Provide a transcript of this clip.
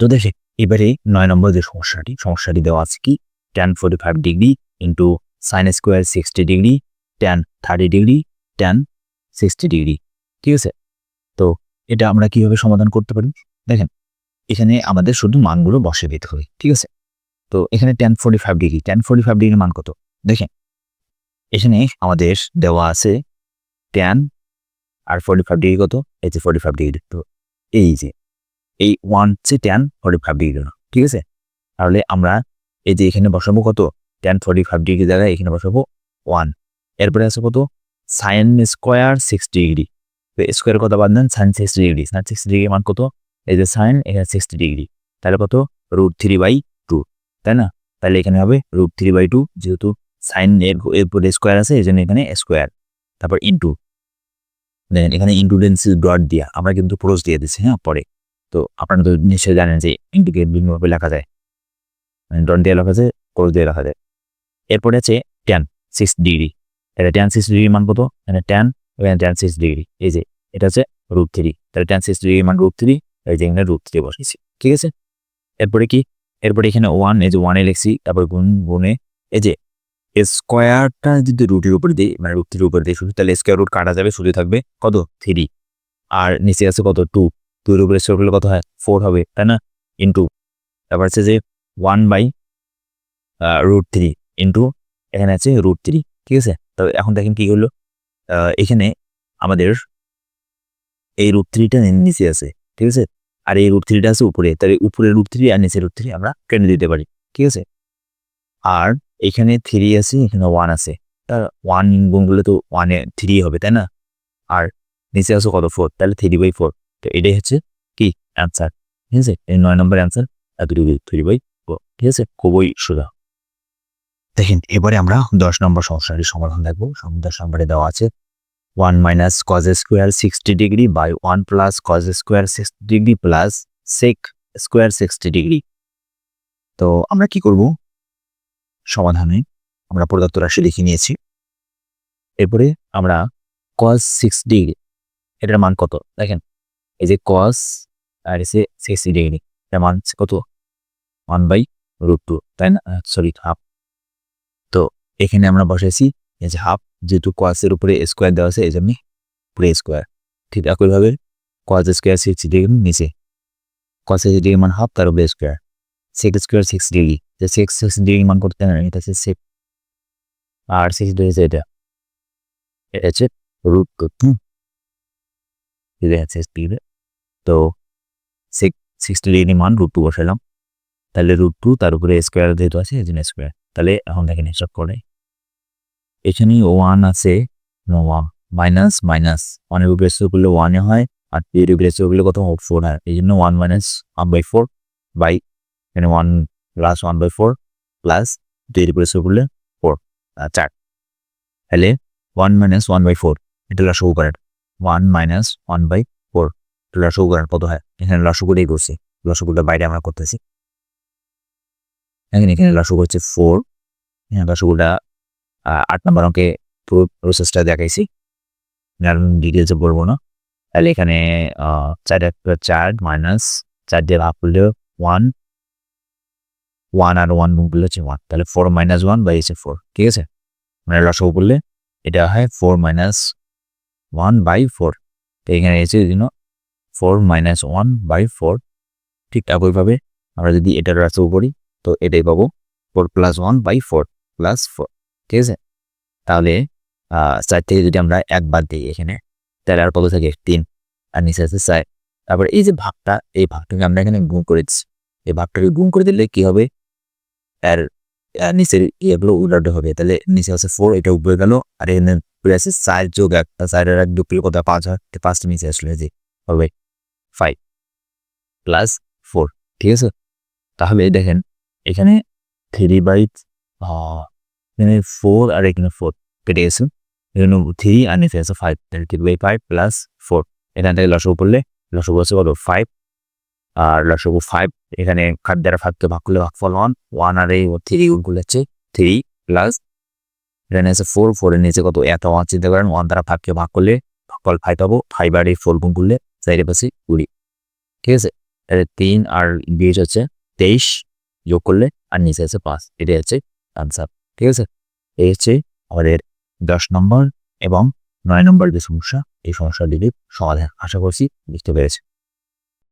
তো দেখে, এবারে নয় নম্বর যে সমস্যাটি সমস্যাটি দেওয়া আছে কি? Tan forty five degree into sine square sixty degree tan thirty degree tan sixty degree ঠিক আছে? তো এটা আমরা কীভাবে সমাধান করতে পারি? দেখেন, এখানে আমাদের শুধু মানগুলো বসে দিতে হবে, ঠিক আছে? তো এখানে tan forty five degree tan forty five ডিগ্রির মান কত? দেখেন, এখানে আমাদের দেওয়া আছে টেন আর ফোর্টি ফাইভ ডিগ্রি কত? এই যে ফোর্টি ফাইভ ডিগ্রি তো এই যে এই ওয়ান হচ্ছে টেন ফর্টি ফাইভ ডিগ্রি ঠিক আছে? তাহলে আমরা এই যে এখানে বসাবো কত? টেন ফোর্টি ফাইভ ডিগ্রি জায়গায় এখানে বসাবো ওয়ান এরপরে আছে কত? সাইন স্কোয়ার সিক্সটি ডিগ্রি তো স্কোয়ার কত বাদ দেন? Sine sixty degree sine sixty degree মান কত? এই যে সাইন এখানে সিক্সটি ডিগ্রি তাহলে কত? রুট থ্রি বাই টু তাই না? তাহলে এখানে হবে রুট থ্রি বাই টু যেহেতু সাইন এর এরপরে স্কোয়ার আছে, এই জন্য এখানে স্কোয়ার তারপর ইন্টু দেখেন এখানে ইন্টুডেন্সি ডট দিয়া, আমরা কিন্তু প্রোজ দিয়ে দিচ্ছি হ্যাঁ পরে। তো আপনারা তো নিশ্চয়ই জানেন যে ইন্টিগ্রেট বিভিন্নভাবে লেখা যায়। মানে ডট দিয়ে লেখা যায় ক্রস দিয়ে লেখা যায়। এরপরে আছে টেন সিক্স ডিগ্রি এটা টেন সিক্স ডিগ্রি মান কত? এখানে টেন এখানে টেন সিক্স ডিগ্রি এই যে, এটা হচ্ছে রুট থ্রি তাহলে টেন সিক্স ডিগ্রি মান রুট থ্রি এই যে এখানে রুট থ্রি বসেছি ঠিক আছে? এরপরে কি? এরপরে এখানে ওয়ান এই যে ওয়ানে লিখছি, তারপর গুণ, গুণে, এই যে স্কোয়ারটা যদি রুটের উপরে দিই মানে রুট থ্রির উপরে দিই, শুধু তাহলে স্কোয়ার রুট কাটা যাবে, শুধু থাকবে কত? থ্রি আর নিচে আছে কত? টু টুর উপরে স্কোয়ার করলে কত হয়? ফোর হবে, তাই না? ইন্টু তারপর আছে যে one by root three into এখানে আছে রুট থ্রি ঠিক আছে? তবে এখন দেখেন কি হলো? এখানে আমাদের এই রুট থ্রিটা নিচে আছে, ঠিক আছে? আর এই রুট থ্রিটা আছে উপরে, তাহলে উপরে রুট থ্রি আর নিচে রুট থ্রি আমরা কেটে দিতে পারি, ঠিক আছে? আর এখানে থ্রি আছে, এখানে ওয়ান আছে তার ওয়ান গুণ করলে তো ওয়ানে থ্রি হবে, তাই না? আর নিচে আছে কত? ফোর তাহলে থ্রি বাই ফোর তো এটাই হচ্ছে কি অ্যান্সার ঠিক আছে? এই নয় নম্বর অ্যান্সার থ্রি বাই ঠিক আছে? খুবই সোজা। দেখেন, এবারে আমরা দশ নম্বর সমস্যাটির সমাধান দেখব। দশ নম্বরে দেওয়া আছে one minus cos square sixty degree by one plus cos square sixty degree plus sec square sixty degree তো আমরা কি করব? সমাধানে আমরা প্রদত্ত রাশি লিখে নিয়েছি। এরপরে আমরা কজ সিক্স ডিগ্রি এটার মান কত? দেখেন এই যে কজ আর এসে সিক্সটি ডিগ্রি এটার মান কত ওয়ান বাই রুট টু তাই না সরি হাফ তো এখানে আমরা বসেছি এই যে হাফ যেহেতু কোয়াসের উপরে স্কোয়ার দেওয়া আছে এই জন্য পুরো স্কোয়ার ঠিক একইভাবে কোয়াস স্কোয়ার সিক্স ডিগ্রি নিচে। কোয়াস ডিগ্রি মান হাফ তার উপরে square six square six degree six six degree মান করতে না এটা হচ্ছে সিক্স আর সিক্স ডিগ্রি এটা। এটা হচ্ছে রুট টু ডিগ্রি তো সিক্স সিক্সটি ডিগ্রি মান রুট টু বসালাম তাহলে রুট টু তার উপরে স্কোয়ার যেহেতু আছে, এই জন্য স্কোয়ার তাহলে এখন দেখেন হিসাব করে। এখানে ওয়ান আছে ওয়ান মাইনাস মাইনাস ওয়ানের উপরে স্কোয়ার করলে ওয়ানে হয়, আর টু এর উপরে স্কোয়ার করলে কত ফোর হয়। এই জন্য one minus one by four by এখানে one plus one by four plus two এর উপরে স্কোয়ার করলে ফোর চার। তাহলে one minus one by four এটা লসগু করেন one minus one by four লসগু করেন কত হয়। এখানে লসগুটাই করছি লসগুটা বাইরে আমরা করতেছি। এখানে এখানে লসগু হচ্ছে ফোর এখানে লসগুটা আট নম্বর অঙ্কে পুরো প্রসেসটা দেখাইছি। ডিটেলসে বলব না। তাহলে এখানে চার চার মাইনাস চার দিয়ে ভাগ করলে ওয়ান ওয়ান আর ওয়ান করলে হচ্ছে ওয়ান তাহলে ফোর মাইনাস ওয়ান বাই হচ্ছে ফোর ঠিক আছে? মানে লসগু করলে এটা হয় four minus one by four এখানে এসে জন্য four minus one by four ঠিক একইভাবে আমরা যদি এটার রাস্তা করি, তো এটাই পাবো four plus one by four plus four ঠিক আছে? তাহলে চার থেকে যদি আমরা এক বাদ দিই এখানে, তাহলে আর কত থাকে? তিন, আর নিচে আছে চার। তারপরে এই যে ভাগটা, এই ভাগটাকে আমরা এখানে গুণ করেছি এই ভাগটাকে গুণ করে দিলে কি হবে? আর নিচের ইয়েগুলো উল্টাতে হবে। তাহলে নিচে আছে ফোর এটা উপরে গেল, আর এখানে উপরে আছে চার যোগ একটা, চারের এক দুপুরে কত? পাঁচ হয় পাঁচটা নিচে আসলে যে, হবে। ফাইভ প্লাস ফোর ঠিক আছে? তাহলে দেখেন, এখানে থ্রি বাই এখানে ফোর আর এখানে ফোর কেটে গেছে। এখানে থ্রি আর নিচে আছে ফাইভ তাহলে three by five plus four এখান থেকে লসগু পড়লে লসগু আছে কত? ফাইভ আর লসগু ফাইভ এখানে ফাইভ দ্বারা ফাইভকে ভাগ করলে ভাগ ফল ওয়ান ওয়ান আর এই থ্রি গুলো হচ্ছে থ্রি প্লাস এখানে আছে ফোর ফোরের নিচে কত? এত ওয়ান চিন্তা করেন ওয়ান দ্বারা ফাইভকে ভাগ করলে ভাগফল ফাইভ পাবো। ফাইভ আর এই ফোর গুণ করলে চাইরে পাশে কুড়ি। ঠিক আছে? তাহলে তিন আর বিশ হচ্ছে তেইশ, যোগ করলে আর নিচে আছে পাঁচ। এটাই হচ্ছে আনসার ঠিক আছে? এই হচ্ছে আমাদের দশ নম্বর এবং নয় নম্বর যে সমস্যা, এই সমস্যাটির সমাধান আশা করছি বুঝতে পেরেছে